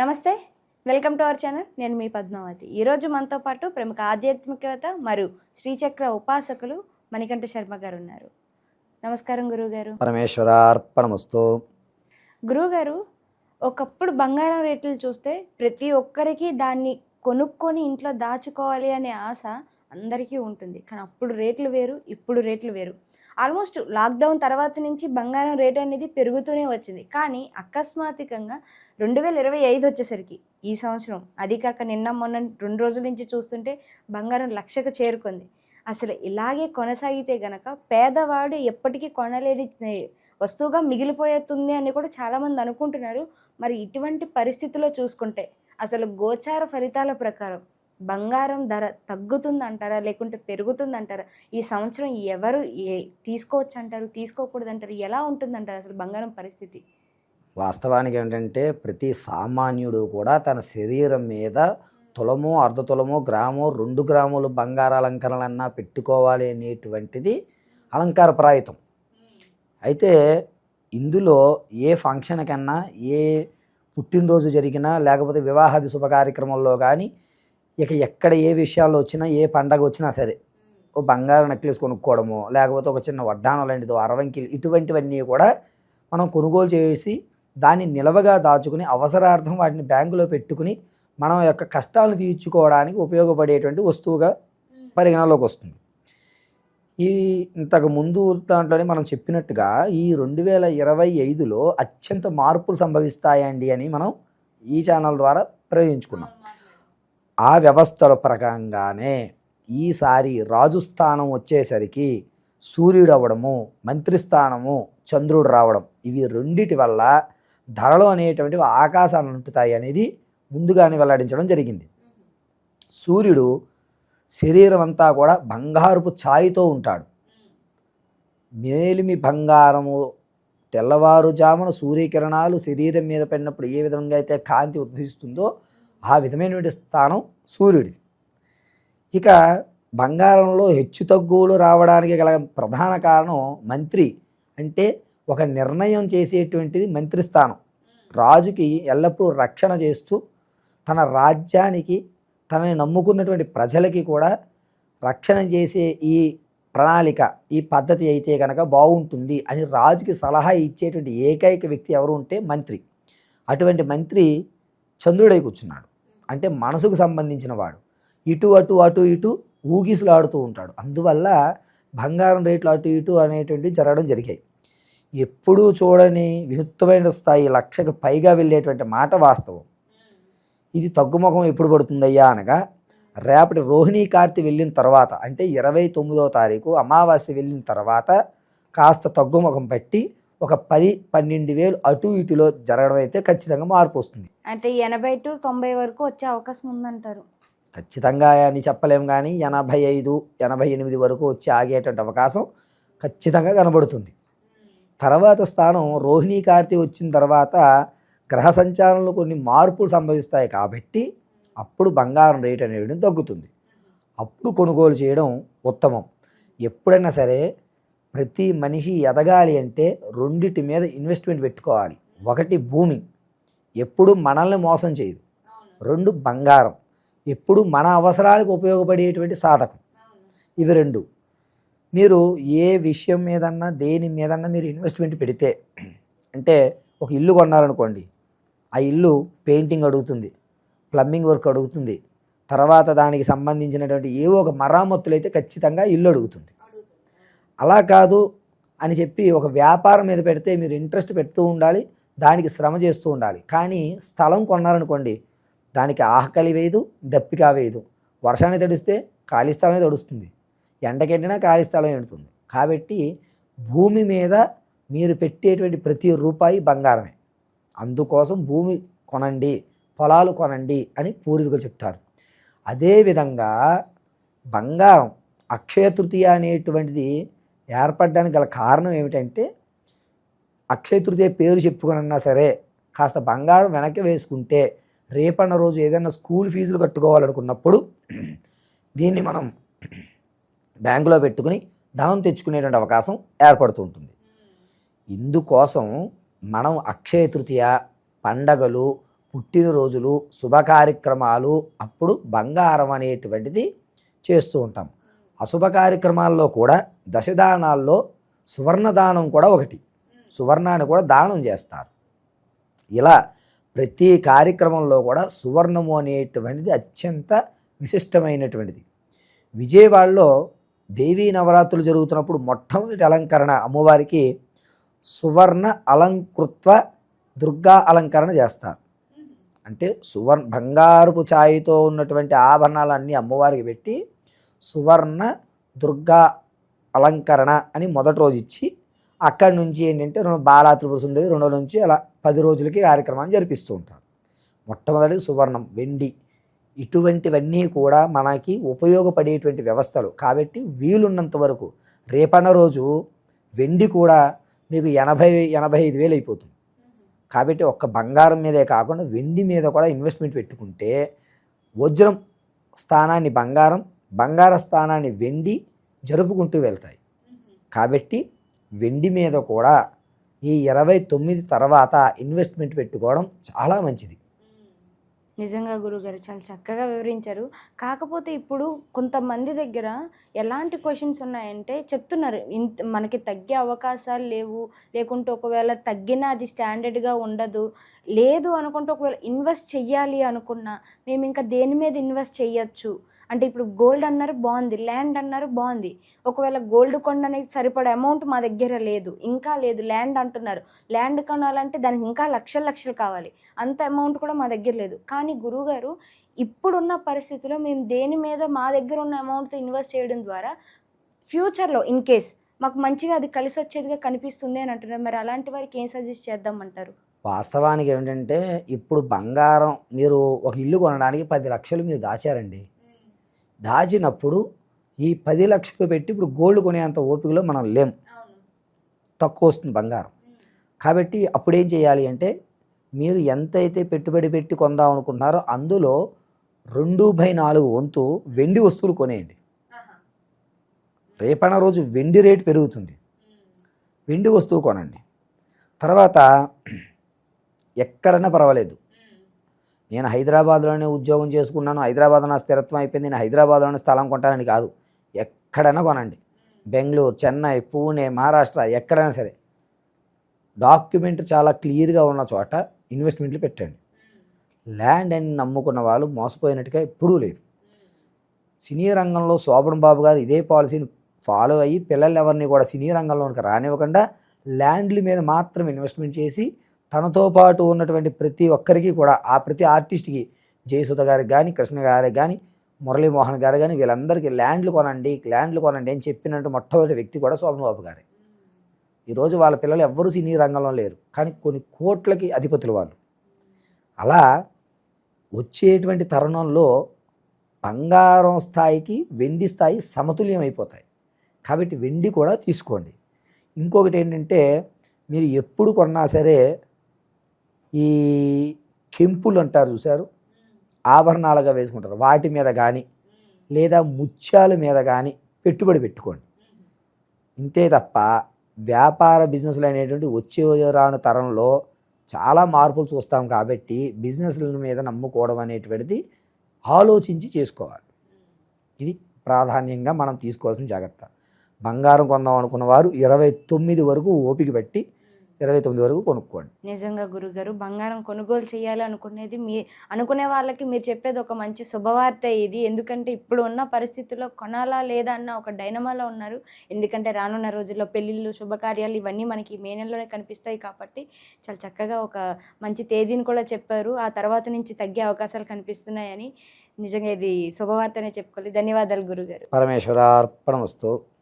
నమస్తే welcome to our channel. నేను మీ పద్మావతి. ఈరోజు మనతో పాటు ప్రముఖ ఆధ్యాత్మికత మరియు శ్రీచక్ర ఉపాసకులు మణికంఠ శర్మ గారు ఉన్నారు నమస్కారం గురువుగారు. పరమేశ్వరార్పణమస్తు. గురువుగారు ఒకప్పుడు బంగారం రేట్లు చూస్తే ప్రతి ఒక్కరికి దాన్ని కొనుక్కొని ఇంట్లో దాచుకోవాలి అనే ఆశ అందరికీ ఉంటుంది. కానీ అప్పుడు రేట్లు వేరు ఇప్పుడు రేట్లు వేరు. ఆల్మోస్ట్ లాక్డౌన్ తర్వాత నుంచి బంగారం రేట్ అనేది పెరుగుతూనే వచ్చింది. కానీ అకస్మాత్తుకంగా రెండు వేల ఇరవై ఐదు వచ్చేసరికి ఈ సంవత్సరం అది కాక నిన్న మొన్న రెండు రోజుల నుంచి చూస్తుంటే బంగారం లక్షకు చేరుకుంది. అసలు ఇలాగే కొనసాగితే గనక పేదవాడు ఎప్పటికీ కొనలేని వస్తువుగా మిగిలిపోతుంది అని కూడా చాలామంది అనుకుంటున్నారు. మరి ఇటువంటి పరిస్థితిలో చూసుకుంటే అసలు గోచార ఫలితాల ప్రకారం బంగారం ధర తగ్గుతుందంటారా? లేకుంటే పెరుగుతుందంటారా? ఈ సంవత్సరం ఎవరు ఏ తీసుకోవచ్చు అంటారు తీసుకోకూడదు అంటారు ఎలా ఉంటుందంటారు అసలు బంగారం పరిస్థితి? వాస్తవానికి ఏంటంటే ప్రతి సామాన్యుడు కూడా తన శరీరం మీద తులము అర్ధ తులము గ్రాము రెండు గ్రాములు బంగార అలంకరణలన్నా పెట్టుకోవాలి అనేటువంటిది అలంకార ప్రాయుతం అయితే ఇందులో ఏ ఫంక్షన్ కన్నా ఏ పుట్టినరోజు జరిగినా లేకపోతే వివాహాది శుభ కార్యక్రమంలో కానీ ఇక ఎక్కడ ఏ విషయాల్లో వచ్చినా ఏ పండగ వచ్చినా సరే ఓ బంగారు నెక్లెస్ కొనుక్కోవడము లేకపోతే ఒక చిన్న వడ్డానం లాంటిదో అరవంకిలు ఇటువంటివన్నీ కూడా మనం కొనుగోలు చేసి దాన్ని నిలవగా దాచుకుని అవసరార్థం వాటిని బ్యాంకులో పెట్టుకుని మనం యొక్క కష్టాలను తీర్చుకోవడానికి ఉపయోగపడేటువంటి వస్తువుగా పరిగణలోకి వస్తుంది. ఈ ఇంతకు ముందు దాంట్లోనే మనం చెప్పినట్టుగా ఈ రెండు వేల ఇరవై ఐదులో అత్యంత మార్పులు సంభవిస్తాయండి అని మనం ఈ ఛానల్ ద్వారా ప్రయోగించుకున్నాం. ఆ వ్యవస్థల ప్రకారంగానే ఈసారి రాజు స్థానం వచ్చేసరికి సూర్యుడు అవ్వడము మంత్రిస్థానము చంద్రుడు రావడం ఇవి రెండిటి వల్ల ధరలు అనేటువంటివి ఆకాశాలు ఉంటుతాయి అనేది ముందుగానే వెల్లడించడం జరిగింది. సూర్యుడు శరీరం అంతా కూడా బంగారపు ఛాయితో ఉంటాడు. మేలిమి బంగారము తెల్లవారుజామున సూర్యకిరణాలు శరీరం మీద పడినప్పుడు ఏ విధంగా అయితే కాంతి ఉద్భవిస్తుందో ఆ విధమైనటువంటి స్థానం సూర్యుడిది. ఇక బంగారంలో హెచ్చు తగ్గులు రావడానికి గల ప్రధాన కారణం మంత్రి అంటే ఒక నిర్ణయం చేసేటువంటిది మంత్రి స్థానం. రాజుకి ఎల్లప్పుడూ రక్షణ చేస్తూ తన రాజ్యానికి తనని నమ్ముకున్నటువంటి ప్రజలకి కూడా రక్షణ చేసే ఈ ప్రణాళిక ఈ పద్ధతి అయితే కనుక బాగుంటుంది అని రాజుకి సలహా ఇచ్చేటువంటి ఏకైక వ్యక్తి ఎవరు ఉంటే మంత్రి. అటువంటి మంత్రి చంద్రుడై కూర్చున్నాడు. అంటే మనసుకు సంబంధించిన వాడు. ఇటు అటు అటు ఇటు ఊగిసులాడుతూ ఉంటాడు. అందువల్ల బంగారం రేట్లు అటు ఇటు అనేటువంటివి జరగడం జరిగాయి. ఎప్పుడూ చూడని వినూత్నమైన స్థాయి లక్షకు పైగా వెళ్ళేటువంటి మాట వాస్తవం. ఇది తగ్గుముఖం ఎప్పుడు పడుతుందయ్యా అనగా రేపటి రోహిణీ కార్తి వెళ్ళిన తర్వాత అంటే ఇరవై తొమ్మిదో తారీఖు అమావాస్య వెళ్ళిన తర్వాత కాస్త తగ్గుముఖం పెట్టి ఒక పది పన్నెండు వేలు అటు ఇటులో జరగడం అయితే ఖచ్చితంగా మార్పు వస్తుంది. అంటే ఎనభై టు తొంభై వరకు వచ్చే అవకాశం ఉందంటారు. ఖచ్చితంగా అని చెప్పలేం కానీ ఎనభై ఐదు ఎనభై ఎనిమిది వరకు వచ్చి ఆగేటువంటి అవకాశం ఖచ్చితంగా కనబడుతుంది. తర్వాత స్థానం రోహిణీ కార్తె వచ్చిన తర్వాత గ్రహ సంచారంలో కొన్ని మార్పులు సంభవిస్తాయి కాబట్టి అప్పుడు బంగారం రేట్ అనేది తగ్గుతుంది. అప్పుడు కొనుగోలు చేయడం ఉత్తమం. ఎప్పుడైనా సరే ప్రతి మనిషి ఎదగాలి అంటే రెండిటి మీద ఇన్వెస్ట్మెంట్ పెట్టుకోవాలి. ఒకటి భూమి. ఎప్పుడు మనల్ని మోసం చేయదు. రెండు బంగారం. ఎప్పుడు మన అవసరాలకు ఉపయోగపడేటువంటి సాధకం. ఇవి రెండు. మీరు ఏ విషయం మీదన్నా దేని మీదన్నా మీరు ఇన్వెస్ట్మెంట్ పెడితే అంటే ఒక ఇల్లు కొన్నారనుకోండి. ఆ ఇల్లు పెయింటింగ్ అడుగుతుంది ప్లంబింగ్ వర్క్ అడుగుతుంది. తర్వాత దానికి సంబంధించినటువంటి ఏవో ఒక మరామత్తులు అయితే ఖచ్చితంగా ఇల్లు అడుగుతుంది. అలా కాదు అని చెప్పి ఒక వ్యాపారం మీద పెడితే మీరు ఇంట్రెస్ట్ పెడుతూ ఉండాలి దానికి శ్రమ చేస్తూ ఉండాలి. కానీ స్థలం కొన్నారనుకోండి దానికి ఆకలి వేయదు దప్పిక వేయదు. వర్షాన్ని తడిస్తే ఖాళీ స్థలమే తడుస్తుంది. ఎండకెండినా ఖాళీ స్థలం ఎండుతుంది కాబట్టి భూమి మీద మీరు పెట్టేటువంటి ప్రతి రూపాయి బంగారమే. అందుకోసం భూమి కొనండి పొలాలు కొనండి అని పూర్వీకులు చెప్తారు. అదేవిధంగా బంగారం అక్షయ తృతీయ అనేటువంటిది ఏర్పడడానికి గల కారణం ఏమిటంటే అక్షయ తృతీయ పేరు చెప్పుకున్నా సరే కాస్త బంగారం వెనక్కి వేసుకుంటే రేపన్న రోజు ఏదైనా స్కూల్ ఫీజులు కట్టుకోవాలనుకున్నప్పుడు దీన్ని మనం బ్యాంకులో పెట్టుకుని ధనం తెచ్చుకునేటువంటి అవకాశం ఏర్పడుతూ ఉంటుంది. ఇందుకోసం మనం అక్షయ తృతీయ పండగలు పుట్టినరోజులు శుభ కార్యక్రమాలు అప్పుడు బంగారం అనేటువంటిది చేస్తూ ఉంటాం. అశుభ కార్యక్రమాల్లో కూడా దశదానాల్లో సువర్ణదానం కూడా ఒకటి. సువర్ణాన్ని కూడా దానం చేస్తారు. ఇలా ప్రతి కార్యక్రమంలో కూడా సువర్ణము అనేటువంటిది అత్యంత విశిష్టమైనటువంటిది. విజయవాడలో దేవీ నవరాత్రులు జరుగుతున్నప్పుడు మొట్టమొదటి అలంకరణ అమ్మవారికి సువర్ణ అలంకృత్వ దుర్గా అలంకరణ చేస్తారు. అంటే సువర్ణ బంగారుపు ఛాయితో ఉన్నటువంటి ఆభరణాలన్నీ అమ్మవారికి పెట్టి సువర్ణ దుర్గా అలంకరణ అని మొదటి రోజు ఇచ్చి అక్కడి నుంచి ఏంటంటే రెండు బాలా త్రిపుర సుందరి రెండో నుంచి అలా పది రోజులకి కార్యక్రమాన్ని జరిపిస్తూ ఉంటారు. మొట్టమొదటి సువర్ణం వెండి. ఇటువంటివన్నీ కూడా మనకి ఉపయోగపడేటువంటి వ్యవస్థలు. కాబట్టి వీలున్నంత వరకు రేపన్న రోజు వెండి కూడా మీకు ఎనభై ఎనభై ఐదు వేలు అయిపోతుంది. కాబట్టి ఒక్క బంగారం మీదే కాకుండా వెండి మీద కూడా ఇన్వెస్ట్మెంట్ పెట్టుకుంటే వజ్రం స్థానాన్ని బంగారం బంగార స్థానాన్ని వెండి జరుపుకుంటూ వెళ్తాయి. కాబట్టి వెండి మీద కూడా ఈ ఇరవై తొమ్మిది తర్వాత ఇన్వెస్ట్మెంట్ పెట్టుకోవడం చాలా మంచిది. నిజంగా గురుగారు చాలా చక్కగా వివరించారు. కాకపోతే ఇప్పుడు కొంతమంది దగ్గర ఎలాంటి క్వశ్చన్స్ ఉన్నాయంటే చెప్తున్నారు. ఇంత మనకి తగ్గే అవకాశాలు లేవు. లేకుంటే ఒకవేళ తగ్గినా అది స్టాండర్డ్గా ఉండదు. లేదు అనుకుంటే ఒకవేళ ఇన్వెస్ట్ చెయ్యాలి అనుకున్నా మేము ఇంకా దేని మీద ఇన్వెస్ట్ చేయొచ్చు అంటే ఇప్పుడు గోల్డ్ అన్నారు బాగుంది. ల్యాండ్ అన్నారు బాగుంది. ఒకవేళ గోల్డ్ కొండనే సరిపడే అమౌంట్ మా దగ్గర లేదు. ఇంకా లేదు ల్యాండ్ అంటున్నారు. ల్యాండ్ కొనాలంటే దానికి ఇంకా లక్షల లక్షలు కావాలి. అంత అమౌంట్ కూడా మా దగ్గర లేదు. కానీ గురువుగారు ఇప్పుడున్న పరిస్థితిలో మేము దేని మీద మా దగ్గర ఉన్న అమౌంట్తో ఇన్వెస్ట్ చేయడం ద్వారా ఫ్యూచర్లో ఇన్ కేస్ మాకు మంచిగా అది కలిసి వచ్చేదిగా కనిపిస్తుంది అని అంటున్నారు. మరి అలాంటి వారికి ఏం సజెస్ట్ చేద్దామంటారు? వాస్తవానికి ఏమిటంటే ఇప్పుడు బంగారం మీరు ఒక ఇల్లు కొనడానికి పది లక్షలు మీరు దాచారండి. దాచినప్పుడు ఈ పది లక్షలు పెట్టి ఇప్పుడు గోల్డ్ కొనేంత ఓపికలో మనం లేం. తక్కువ వస్తుంది బంగారం. కాబట్టి అప్పుడు ఏం చేయాలి అంటే మీరు ఎంతైతే పెట్టుబడి పెట్టి కొందాం అనుకుంటున్నారో అందులో రెండు బై నాలుగు వంతు వెండి వస్తువులు కొనేయండి. రేపన రోజు వెండి రేటు పెరుగుతుంది. వెండి వస్తువు కొనండి. తర్వాత ఎక్కడన్నా పర్వాలేదు. నేను హైదరాబాద్లోనే ఉద్యోగం చేసుకున్నాను హైదరాబాద్ నా స్థిరత్వం అయిపోయింది నేను హైదరాబాద్లోనే స్థలం కొంటానని కాదు. ఎక్కడైనా కొనండి. బెంగళూరు చెన్నై పూణే మహారాష్ట్ర ఎక్కడైనా సరే. డాక్యుమెంట్ చాలా క్లియర్గా ఉన్న చోట ఇన్వెస్ట్మెంట్లు పెట్టండి. ల్యాండ్ అని నమ్ముకున్న వాళ్ళు మోసపోయినట్టుగా ఎప్పుడూ లేదు. సినీ రంగంలో శోభన్ బాబు గారు ఇదే పాలసీని ఫాలో అయ్యి పిల్లలు ఎవరిని కూడా సినీ రంగంలోనికి రానివ్వకుండా ల్యాండ్ల మీద మాత్రం ఇన్వెస్ట్మెంట్ చేసి తనతో పాటు ఉన్నటువంటి ప్రతి ఒక్కరికి కూడా ఆ ప్రతి ఆర్టిస్ట్కి జయసుధ గారికి కానీ కృష్ణ గారికి కానీ మురళీమోహన్ గారు కానీ వీళ్ళందరికీ ల్యాండ్లు కొనండి ల్యాండ్లు కొనండి అని చెప్పినట్టు మొట్టమొదటి వ్యక్తి కూడా శోభనబాబు గారే. ఈరోజు వాళ్ళ పిల్లలు ఎవ్వరూ సినీ రంగంలో లేరు. కానీ కొన్ని కోట్లకి అధిపతులు వాళ్ళు. అలా వచ్చేటువంటి తరుణంలో బంగారం స్థాయికి వెండి స్థాయి సమతుల్యం అయిపోతాయి కాబట్టి వెండి కూడా తీసుకోండి. ఇంకొకటి ఏంటంటే మీరు ఎప్పుడు కొన్నా సరే ఈ కెంపులు అంటారు చూశారు? ఆభరణాలుగా వేసుకుంటారు. వాటి మీద కానీ లేదా ముత్యాల మీద కానీ పెట్టుబడి పెట్టుకోండి. ఇంతే తప్ప వ్యాపార బిజినెస్లు అనేటువంటి వచ్చే రాను తరంలో చాలా మార్పులు చూస్తాం కాబట్టి బిజినెస్ల మీద నమ్ముకోవడం అనేటువంటిది ఆలోచించి చేసుకోవాలి. ఇది ప్రాధాన్యంగా మనం తీసుకోవాల్సిన జాగ్రత్త. బంగారం కొందాం అనుకున్న వారు ఇరవై తొమ్మిది వరకు ఓపిక పెట్టి ఇరవై తొమ్మిది వరకు కొనుక్కోండి. నిజంగా గురుగారు బంగారం కొనుగోలు చేయాలి అనుకునేది మీ అనుకునే వాళ్ళకి మీరు చెప్పేది ఒక మంచి శుభవార్త ఇది. ఎందుకంటే ఇప్పుడు ఉన్న పరిస్థితుల్లో కొనాలా లేదా అన్న ఒక డైనమాలో ఉన్నారు. ఎందుకంటే రానున్న రోజుల్లో పెళ్ళిళ్ళు శుభకార్యాలు ఇవన్నీ మనకి మే నెలలోనే కనిపిస్తాయి కాబట్టి చాలా చక్కగా ఒక మంచి తేదీని కూడా చెప్పారు. ఆ తర్వాత నుంచి తగ్గే అవకాశాలు కనిపిస్తున్నాయని నిజంగా ఇది శుభవార్తనే చెప్పుకోవాలి. ధన్యవాదాలు గురుగారు. పరమేశ్వరార్పణమస్తు.